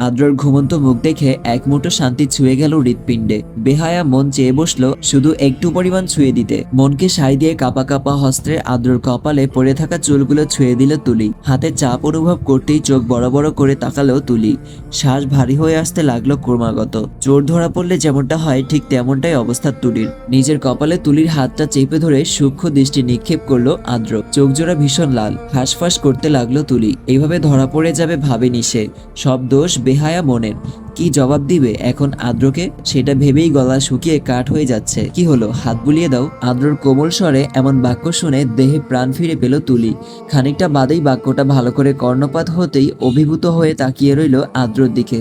আদ্রর ঘুমন্ত মুখ দেখে এক মুঠো শান্তি ছুঁয়ে গেল হৃৎপিণ্ডে। বেহায়া মন চেয়ে বসল শুধু একটু পরিমাণ ছুঁয়ে দিতে। মনকে সাই দিয়ে কাপা কাপা হস্ত্রে আদ্রর কপালে পড়ে থাকা চুলগুলো ছুঁয়ে দিল তুলি। হাতে চাপ অনুভব করতেই চোখ বড় বড় করে তাকালো তুলি। শ্বাস ভারী হয়ে আসতে লাগল ক্রমাগত। চোর ধরা পড়লে যেমনটা হয় ঠিক তেমনটাই অবস্থা তুলির। নিজের কপালে তুলির হাতটা চেপে ধরে সূক্ষ্ম দৃষ্টি নিক্ষেপ করল আদ্র। চোখ জোড়া ভীষণ লাল। হাঁসফাঁস করতে লাগল তুলি। এইভাবে ধরা পড়ে যাবে ভাবেনি সে। সব দোষ বেহায়া মনের। কি জবাব দিবে? এখন আদ্রকে সেটা ভেবেই গলা শুকিয়ে কাঠ হয়ে যাচ্ছে। কি হলো? হাত বুলিয়ে দাও। আদ্রর কোমল স্বরে এমন বাক্য শুনে দেহে প্রাণ ফিরে পেল তুলি। খানিকটা বাদেই বাক্যটা ভালো করে কর্ণপাত হতেই অভিভূত হয়ে তাকিয়ে রইল আদ্রর দিকে।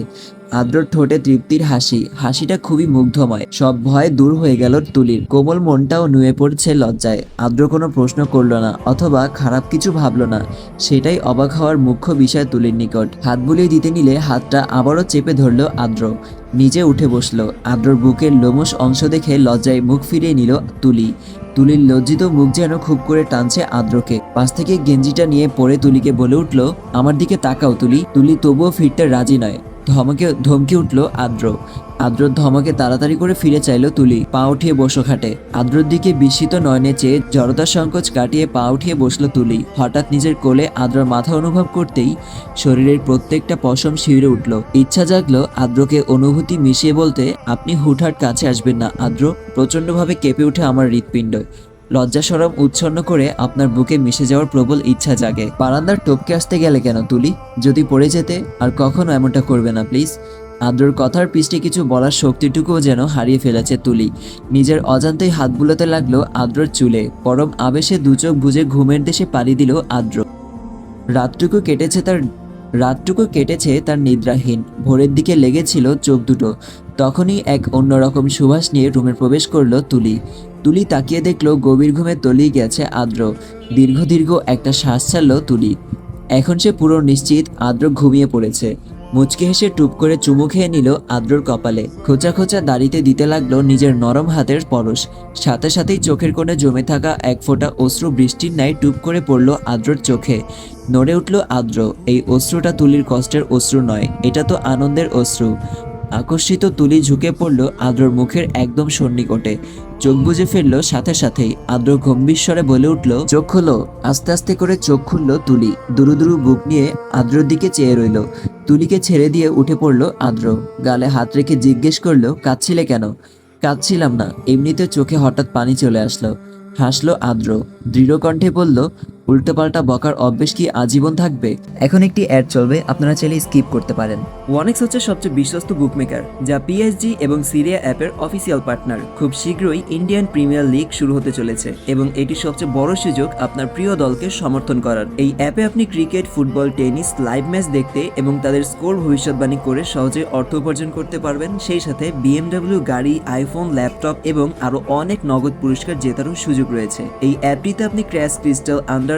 আদ্রর ঠোঁটে তৃপ্তির হাসি। হাসিটা খুবই মুগ্ধময়। সব ভয় দূর হয়ে গেল তুলির। কোমল মনটাও নুয়ে পড়ছে লজ্জায়। আদ্র কোনো প্রশ্ন করল না, অথবা খারাপ কিছু ভাবলো না। সেটাই অবাক হওয়ার মুখ্য বিষয় তুলির নিকট। হাত বুলিয়ে দিতে নিলে হাতটা আবারও চেপে ধরলো আদ্র। নিজে উঠে বসল। আদ্রর বুকের লোমশ অংশ দেখে লজ্জায় মুখ ফিরিয়ে নিল তুলি। তুলির লজ্জিত মুখ যেন খুব করে টানছে আদ্রকে। পাশ থেকে গেঞ্জিটা নিয়ে পরে তুলিকে বলে উঠল, আমার দিকে তাকাও তুলি। তুলি তবুও ফিরতে রাজি নয়। ধমকে ধমকে উঠল আদ্র। আদ্রর ধমকে তাড়াতাড়ি করে ফিরে চাইল তুলি। পা উঠিয়ে বসো খাটে। আদ্রর দিকে বিস্মিত নয়নে চেয়ে জড়তার সংকোচ কাটিয়ে পা উঠিয়ে বসল তুলি। হঠাৎ নিজের কোলে আদ্রর মাথা অনুভব করতেই শরীরের প্রত্যেকটা পশম শিউরে উঠল। ইচ্ছা জাগলো আদ্রকে অনুভূতি মিশিয়ে বলতে, আপনি হুটহাট কাছে আসবেন না, আদ্র। প্রচণ্ডভাবে কেঁপে উঠে আমার হৃৎপিণ্ড। লজ্জা সরম উচ্ছন্ন করে আপনার বুকে মিশে যাওয়ার প্রবল ইচ্ছা জাগে। বারান্দার টপকে আসতে গেলে কেন, তুলি? যদি পড়ে যেতে, আর কখনো এমনটা করবে না, প্লিজ। আদ্রর কথার পৃষ্ঠে কিছু বলার শক্তিটুকুও যেন হারিয়ে ফেলেছে তুলি। নিজের অজান্তেই হাত বুলাতে লাগল আদ্রর চুলে। পরম আবেশে দুচোখ বুঝে ঘুমের দেশে পাড়ি দিল আদ্র। রাতটুকু কেটেছে তার, রাতটুকু কেটেছে তার নিদ্রাহীন। ভোরের দিকে লেগেছিল চোখ দুটো। তখনই এক অন্যরকম সুবাস নিয়ে রুমে প্রবেশ করল তুলি। তুলি তাকিয়ে দেখল গভীর ঘুমে তলিয়ে গেছে আদ্র। দীর্ঘ দীর্ঘ একটা শ্বাস ছাড়লো তুলি। এখন সে পুরো নিশ্চিত আদ্র ঘুমিয়ে পড়েছে। মুচকে হেসে টুপ করে চুমু খেয়ে নিল আদ্রর কপালে। খোঁচা খোঁচা দাড়িতে দিতে লাগল নিজের নরম হাতের পরশ। সাথে সাথেই চোখের কোণে জমে থাকা এক ফোঁটা অশ্রু বৃষ্টির ন্যায় টুপ করে পড়ল আদ্রর চোখে। নড়ে উঠল আদ্র, এই অশ্রুটা তুলির কষ্টের অশ্রু নয়, এটা তো আনন্দের অশ্রু। আকর্ষিত তুলি ঝুঁকে পড়ল আদ্রর মুখের একদম সন্নিকটে। চোখ বুজে ফেলল সাথে সাথেই। আদ্র গম্ভীর স্বরে বলে উঠল, চোখ হলো আস্তে আস্তে করে চোখ খুললো তুলি। দুরু দুরু বুক নিয়ে আদ্রর দিকে চেয়ে রইল। তুলিকে ছেড়ে দিয়ে উঠে পড়ল আদ্র। গালে হাত রেখে জিজ্ঞেস করল, কাঁদছিলে কেন? কাঁদছিলাম না। এমনিতে চোখে হঠাৎ পানি চলে আসলো। হাসলো আদ্র। দৃঢ় কণ্ঠে বলল উল্টোপাল্টা বকার অভ্যেস কি আজীবন থাকবে? এখন একটি অ্যাড চলবে, আপনারা চাইলে স্কিপ করতে পারেন। ওয়ানেক্স হচ্ছে সবচেয়ে বিশ্বস্ত বুকমেকার যা পিএসজি এবং সিরিয়া অ্যাপের অফিসিয়াল পার্টনার খুব শীঘ্রই ইন্ডিয়ান প্রিমিয়ার লিগ শুরু হতে চলেছে এবং এটি সবচেয়ে বড় সুযোগ আপনার প্রিয় দলকে সমর্থন করার। এই অ্যাপে আপনি cricket football tennis live match দেখতে এবং তাদের স্কোর ভবিষ্যৎবাণী করে সহজে অর্থ উপার্জন করতে পারবেন। সেই সাথে বিএমডব্লিউ গাড়ি আইফোন ল্যাপটপ এবং আরও অনেক নগদ পুরস্কার জেতারও সুযোগ রয়েছে। এই অ্যাপটিতে আপনি crash crystal under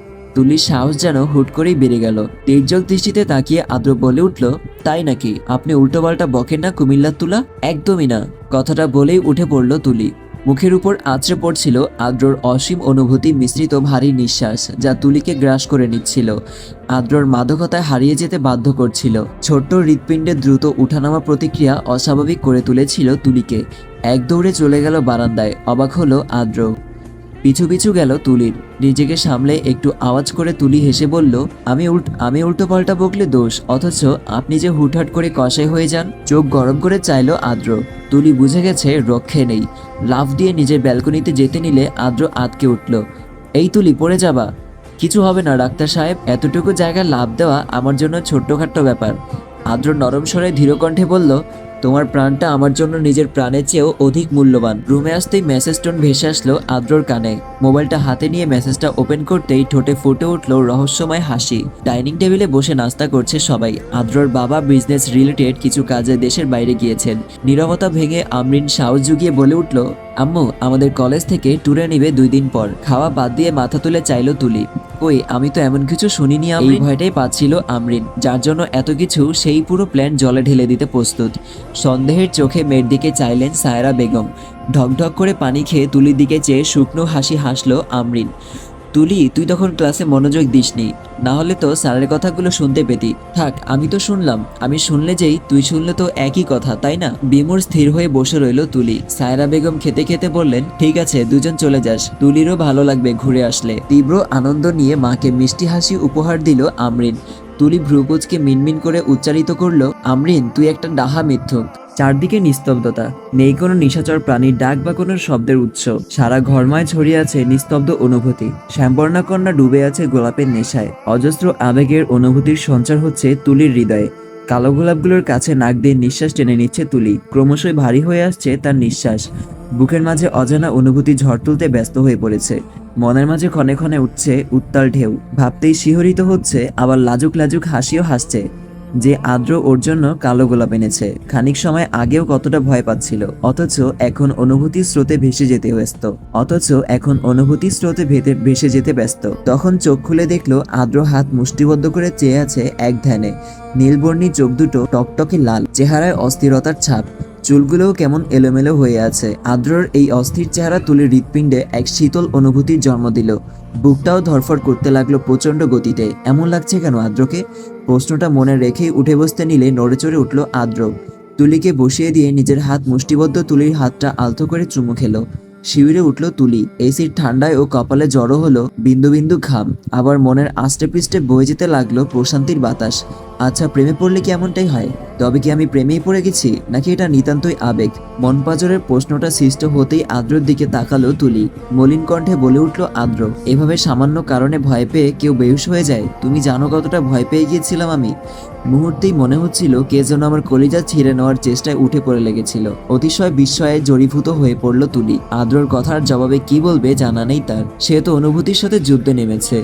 তুলির সাহস যেন হুট করেই বেড়ে গেল। তির্যক দৃষ্টিতে তাকিয়ে আদ্র বলে উঠল, তাই নাকি? আপনি উল্টোপাল্টা বকেন না কুমিল্লার তুলা? একদমই না। কথাটা বলেই উঠে পড়ল তুলি। মুখের উপর আছড়ে পড়ছিল আদ্রর অসীম অনুভূতি মিশ্রিত ভারী নিঃশ্বাস, যা তুলিকে গ্রাস করে নিচ্ছিল। আদ্রর মাদকতায় হারিয়ে যেতে বাধ্য করছিল। ছোট্ট হৃৎপিণ্ডের দ্রুত উঠানামা প্রতিক্রিয়া অস্বাভাবিক করে তুলেছিল তুলিকে। এক দৌড়ে চলে গেল বারান্দায়। অবাক হলো আদ্র। পিছু পিছু গেল তুলির। নিজেকে সামলে একটু আওয়াজ করে তুলি হেসে বলল, আমি উল্ট, আমি উল্টো পাল্টা বকলে দোষ, অথচ আপনি যে হুটহাট করে কষাই হয়ে যান, চোখ গরম করে চাইলো আদ্র। তুলি বুঝে গেছে রক্ষে নেই। লাফ দিয়ে নিজের ব্যালকনিতে যেতে নিলে আদ্র আতকে উঠল, এই তুলি, পড়ে যাবা। কিছু হবে না, ডাক্তার সাহেব, এতটুকু জায়গায় লাভ দেওয়া আমার জন্য ছোট্টখাট্ট ব্যাপার। আদ্র নরম স্বরে ধীরকণ্ঠে বলল তোমার প্রাণটা আমার জন্য নিজের প্রাণের চেয়েও অধিক মূল্যবান। রুমে আসতেই মেসেজ টোন ভেসে আসলো আদ্রর কানে। মোবাইলটা হাতে নিয়ে মেসেজটা ওপেন করতেই ঠোঁটে ফুটে উঠল রহস্যময় হাসি। ডাইনিং টেবিলে বসে নাস্তা করছে সবাই। আদ্রর বাবা বিজনেস রিলেটেড কিছু কাজে দেশের বাইরে গিয়েছেন। নিরবতা ভেঙে আমরিন সাহস জুগিয়ে বলে উঠল আম্মু, আমাদের কলেজ থেকে ট্যুরে নিবে দুই দিন পর। খাওয়া বাদ দিয়ে মাথা তুলে চাইলো তুলি। ওই আমি তো এমন কিছু শুনিনি এই ভয়টাই পাচ্ছিল আমরিন, যার জন্য এত কিছু সেই পুরো প্ল্যান জলে ঢেলে দিতে প্রস্তুত। সন্দেহের চোখে মেয়ের দিকে চাইলেন সায়রা বেগম। ঢকঢক করে পানি খেয়ে তুলির দিকে চেয়ে শুকনো হাসি হাসলো আমরিন। তুলি, তুই তখন ক্লাসে মনোযোগ দিসনি। না হলে তো স্যারের কথাগুলো শুনতে পেতি। থাক, আমি তো শুনলাম। আমি শুনলে যেই, তুই শুনলে তো একই কথা, তাই না? বিমুর স্থির হয়ে বসে রইল তুলি। সায়রা বেগম খেতে খেতে বললেন, ঠিক আছে, দুজন চলে যাস। তুলিরও ভালো লাগবে ঘুরে আসলে। তীব্র আনন্দ নিয়ে মাকে মিষ্টি হাসি উপহার দিল আমরিন। তুলি ভ্রুকুচকে মিনমিন করে উচ্চারিত করল, আমরিন, তুই একটা ডাহা মিথ্যুক। চারদিকে নিস্তব্ধতা। নেই কোনো নিশাচর প্রাণীর ডাক বা কোনো শব্দের উৎস। সারা ঘরময় ছড়িয়ে আছে নিস্তব্ধ অনুভূতি। শ্যামবর্ণা কন্যা ডুবে আছে গোলাপের নেশায়। অজস্র আবেগের অনুভূতির সঞ্চার হচ্ছে তুলির হৃদয়ে। কালো গোলাপগুলোর কাছে নাক দিয়ে নিঃশ্বাস টেনে নিচ্ছে তুলি। ক্রমশই ভারী হয়ে আসছে তার নিঃশ্বাস। বুকের মাঝে অজানা অনুভূতি ঝড় তুলতে ব্যস্ত হয়ে পড়েছে। মনের মাঝে ক্ষণে ক্ষণে উঠছে উত্তাল ঢেউ। ভাবতেই শিহরিত হচ্ছে, আবার লাজুক লাজুক হাসিও হাসছে। যে আদ্র ওর জন্য কালো গোলাপ এনেছে। খানিক সময় আগেও কতটা ভয় পাচ্ছিল। অথচ এখন অনুভূতির স্রোতে ভেসে যেতে ব্যস্ত। অথচ এখন অনুভূতির স্রোতে ভেতে, ভেসে যেতে ব্যস্ত। তখন চোখ খুলে দেখল আদ্র হাত মুষ্টিবদ্ধ করে চেয়ে আছে এক ধ্যানে। নীলবর্ণী চোখ দুটো টকটকে লাল। চেহারায় অস্থিরতার ছাপ। চুলগুলোও কেমন এলোমেলো হয়ে আছে। আদ্রর এই অস্থির চেহারা তুলে হৃৎপিণ্ডে এক শীতল অনুভূতির জন্ম দিল। বুকটাও ধরফর করতে লাগল প্রচণ্ড গতিতে। এমন লাগছে কেন আদ্রকে? প্রশ্নটা মনে রেখেই উঠে বসতে নিলে নড়েচড়ে উঠল আদ্র। তুলিকে বসিয়ে দিয়ে নিজের হাত মুষ্টিবদ্ধ তুলির হাতটা আলতো করে চুমু খেলো। শিবিরে উঠল তুলি। এসির ঠান্ডায় ও কপালে জড়ো হলো বিন্দু বিন্দু ঘাম। আবার মনের আষ্টে পৃষ্ঠে বয়ে যেতে লাগল প্রশান্তির বাতাস। আচ্ছা প্রেমে পড়লে কি এমনটাই হয়? তবে কি আমি প্রেমেই পড়ে গেছি? নাকি এটা নিতান্তই আবেগ? মন পাজরের প্রশ্নটা সৃষ্ট হতেই আদ্রর দিকে তাকালো তুলি। মলিন কণ্ঠে বলে উঠল, আদ্র, এভাবে সামান্য কারণে ভয় পেয়ে কেউ বেহুশ হয়ে যায়? তুমি জানো কতটা ভয় পেয়ে গিয়েছিলাম আমি? মুহূর্তেই মনে হচ্ছিল কে যেন আমার কলিজা ছিঁড়ে নেওয়ার চেষ্টায় উঠে পড়ে লেগেছিল। অতিশয় বিস্ময়ে জড়ীভূত হয়ে পড়ল তুলি। আদ্রর কথার জবাবে কি বলবে জানা নেই তার। সে তো অনুভূতির সাথে যুদ্ধে নেমেছে।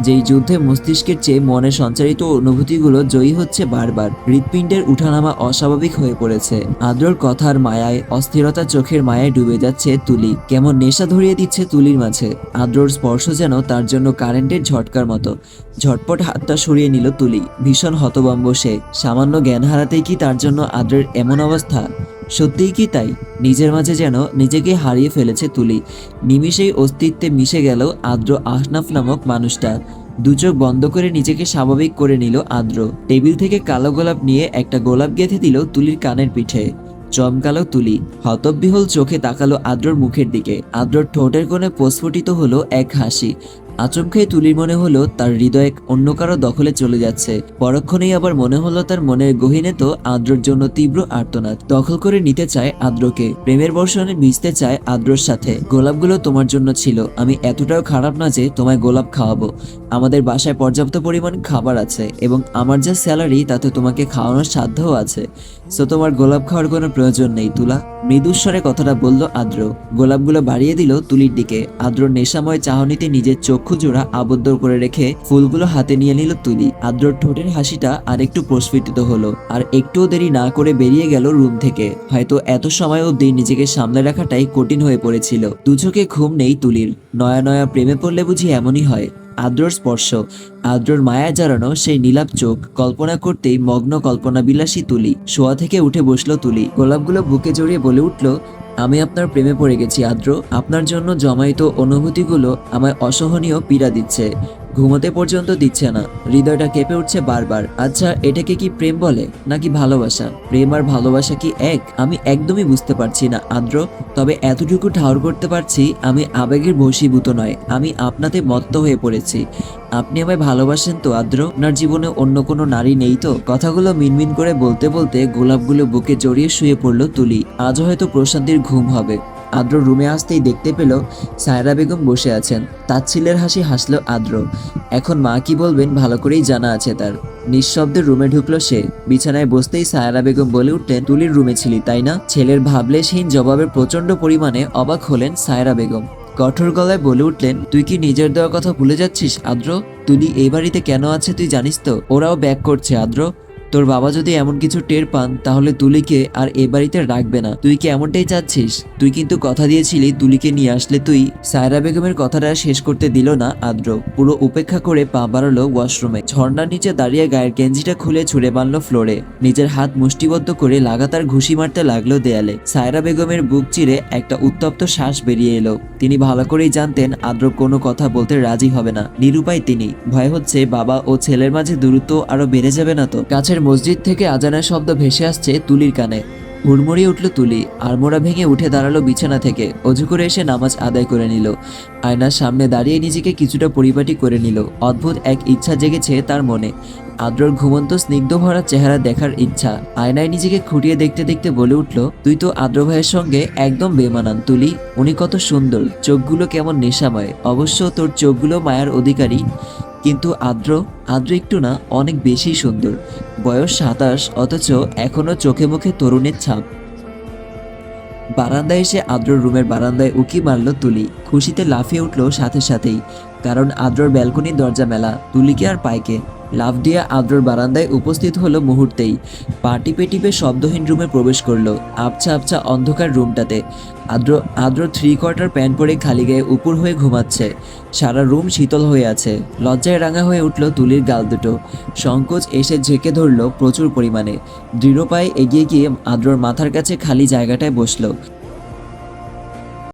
যেই যুদ্ধে মস্তিষ্কের চেয়ে মনে সঞ্চারিত অনুভূতিগুলো জয়ী হচ্ছে বারবার, হৃৎপিণ্ডের উঠানামা অস্বাভাবিক হয়ে পড়েছে। আদ্রর কথার মায়ায় অস্থিরতা চোখের মায়ায় ডুবে যাচ্ছে তুলি। কেমন নেশা ধরিয়ে দিচ্ছে তুলির মাঝে। আদ্রর স্পর্শ যেন তার জন্য কারেন্টের ঝটকার মতো। ঝটপট হাতটা সরিয়ে নিল তুলি। ভীষণ হতবম্ব সে। সামান্য জ্ঞান হারাতেই কি তার জন্য আদ্রের এমন অবস্থা? সত্যিই কি তাই? নিজের মাঝে যেন নিজেকে হারিয়ে ফেলেছে তুলি। নিমিষেই অস্তিত্বে মিশে গেল আদ্র আহনাফ নামক মানুষটা। দু চোখ বন্ধ করে নিজেকে স্বাভাবিক করে নিল আদ্র টেবিল থেকে কালো গোলাপ নিয়ে একটা গোলাপ গেঁথে দিল তুলির কানের পিঠে। চমকালো তুলি। হতবিহল চোখে তাকালো আদ্রর মুখের দিকে। আদ্রর ঠোঁটের কোণে প্রস্ফুটিত হলো এক হাসি। আচমকে তুলির মনে হলো তার হৃদয় অন্য কারও দখলে চলে যাচ্ছে। পরক্ষণেই আবার মনে হলো তার মনের গহিনে তো আদ্রর জন্য তীব্র আর্তনাদ। দখল করে নিতে চায় আদ্রকে। প্রেমের বর্ষণে মিশতে চায় আদ্রর সাথে। গোলাপগুলো তোমার জন্য ছিল। আমি এতটাও খারাপ না যে তোমায় গোলাপ খাওয়াবো। আমাদের বাসায় পর্যাপ্ত পরিমাণ খাবার আছে এবং আমার যা স্যালারি তাতে তোমাকে খাওয়ানোর সাধ্যও আছে। সো তোমার গোলাপ খাওয়ার কোনো প্রয়োজন নেই, তুলা। মৃদুস্বরে কথাটা বলল আদ্র। গোলাপগুলো বাড়িয়ে দিল তুলির দিকে। আদ্র নেশাময় চাহনিতে নিজের চক্ষু জোড়া আবদ্ধ করে রেখে ফুলগুলো হাতে নিয়ে নিল তুলি। আদ্রর ঠোঁটের হাসিটা আর একটু প্রস্ফুটিত হলো, আর একটুও দেরি না করে বেরিয়ে গেল রুম থেকে। হয়তো এত সময় অবধি নিজেকে সামলে রাখাটাই কঠিন হয়ে পড়েছিল। দু চোখে ঘুম নেই তুলির। নয়া নয়া প্রেমে পড়লে বুঝি এমনই হয়। আদ্রর স্পর্শ, আদ্রর মায়া জড়ানো সেই নীলাপ চোখ, কল্পনা করতেই মগ্ন কল্পনা বিলাসী তুলি, শোয়া থেকে উঠে বসল তুলি। গোলাপগুলো বুকে জড়িয়ে বলে উঠল, আমি আপনার প্রেমে পড়ে গেছি, আদ্র। আপনার জন্য জমায়িত অনুভূতিগুলো আমায় অসহনীয় পীড়া দিচ্ছে। ঘুমোতে পর্যন্ত দিচ্ছে না। হৃদয়টা কেঁপে উঠছে বারবার। আচ্ছা এটাকে কি প্রেম বলে, নাকি ভালোবাসা? প্রেম আর ভালোবাসা কি এক? আমি একদমই বুঝতে পারছি না আদ্র তবে এতটুকু ঠাউর করতে পারছি, আমি আবেগের বশীভূত নয়। আমি আপনাতে মত্ত হয়ে পড়েছি। আপনি আমায় ভালোবাসেন তো আদ্র আপনার জীবনে অন্য কোনো নারী নেই তো? কথাগুলো মিনমিন করে বলতে বলতে গোলাপগুলো বুকে জড়িয়ে শুয়ে পড়ল তুলি। আজ হয়তো প্রশান্তির ঘুম হবে। আদ্র রুমে আসতেই দেখতে পেল সায়রা বেগম বসে আছেন। তাচ্ছিলের হাসি হাসলো আদ্র। এখন মা কি বলবেন ভালো করেই জানা আছে তার। নিঃশব্দে রুমে ঢুকলো সে। বিছানায় বসতেই সায়রা বেগম বলে উঠলেন, তুলির রুমে ছিলি, তাই না? ছেলের ভাবলেশহীন জবাবের প্রচণ্ড পরিমাণে অবাক হলেন সায়রা বেগম। কঠোর গলায় বলে উঠলেন, তুই কি নিজের দেওয়ার কথা ভুলে যাচ্ছিস আদ্র? তুলি এই বাড়িতে কেন আছে তুই জানিস তো? ওরাও ব্যাক করছে আদ্র। তোর বাবা যদি এমন কিছু টের পান, তাহলে তুলিকে আর এ বাড়িতে রাখবে না। তুই কি এমনটাই চাচ্ছিস? তুই কিন্তু কথা দিয়েছিলি তুলিকে নিয়ে আসলে তুই সায়রা বেগমের কথাটা শেষ করতে দিল না আদ্র। পুরো উপেক্ষা করে পা বাড়ালো ওয়াশরুমে। ঝর্ণার নিচে দাঁড়িয়ে গায়ের গেঞ্জিটা খুলে ছুঁড়ে বাঁধলো ফ্লোরে। নিজের হাত মুষ্টিবদ্ধ করে লাগাতার ঘুষি মারতে লাগল দেয়ালে। সায়রা বেগমের বুক চিরে একটা উত্তপ্ত শ্বাস বেরিয়ে এলো। তিনি ভালো করেই জানতেন আদ্র কোনো কথা বলতে রাজি হবে না। নিরুপায় তিনি। ভয় হচ্ছে বাবা ও ছেলের মাঝে দূরত্ব আরও বেড়ে যাবে না তো? কাছের মসজিদ থেকে আজানের শব্দ ভেসে আসছে তুলির কানে। হুড়মুড়িয়ে উঠল তুলি আড়মোড়া ভেঙে উঠে দাঁড়াল বিছানা থেকে। অজু করে এসে নামাজ আদায় করে নিল। আয়নার সামনে দাঁড়িয়ে নিজেকে কিছুটা পরিপাটি করে নিল। অদ্ভুত এক ইচ্ছা জেগেছে তার মনে। আদ্রর ঘুমন্ত, স্নিগ্ধ ভরা চেহারা দেখার ইচ্ছা। আয়নায় নিজেকে খুঁটিয়ে দেখতে দেখতে বলে উঠল, তুই তো আদ্র ভাইয়ের সঙ্গে একদম বেমানান তুলি। উনি কত সুন্দর, চোখগুলো কেমন নেশাময়। অবশ্য তোর চোখগুলো মায়ার অধিকারী। কিন্তু আদ্র আদ্র একটু না অনেক বেশি সুন্দর। বয়স সাতাশ, অথচ এখনও চোখে মুখে তরুণের ছাপ। বারান্দায় এসে আদ্রর রুমের বারান্দায় উকি মারল তুলি। খুশিতে লাফিয়ে উঠল সাথে সাথেই, কারণ আদ্রর ব্যালকনির দরজা মেলা, তুলিকে আর পায়কে লাফ দিয়ে আদ্রর বারান্দায় উপস্থিত হলো মুহূর্তেই। পার্টি পেটিপে শব্দহীন রুমে প্রবেশ করল, আবছা আবছা অন্ধকার রুমটাতে। আদ্র আদ্র থ্রি কোয়ার্টার প্যান্ট পরে খালি গায়ে উপর হয়ে ঘুমাচ্ছে। সারা রুম শীতল হয়ে আছে। লজ্জায় রাঙা হয়ে উঠল তুলির গাল দুটো। সংকোচ এসে ঝেঁকে ধরলো প্রচুর পরিমাণে। দৃঢ় পায়ে এগিয়ে গিয়ে আদ্রর মাথার কাছে খালি জায়গাটায় বসল।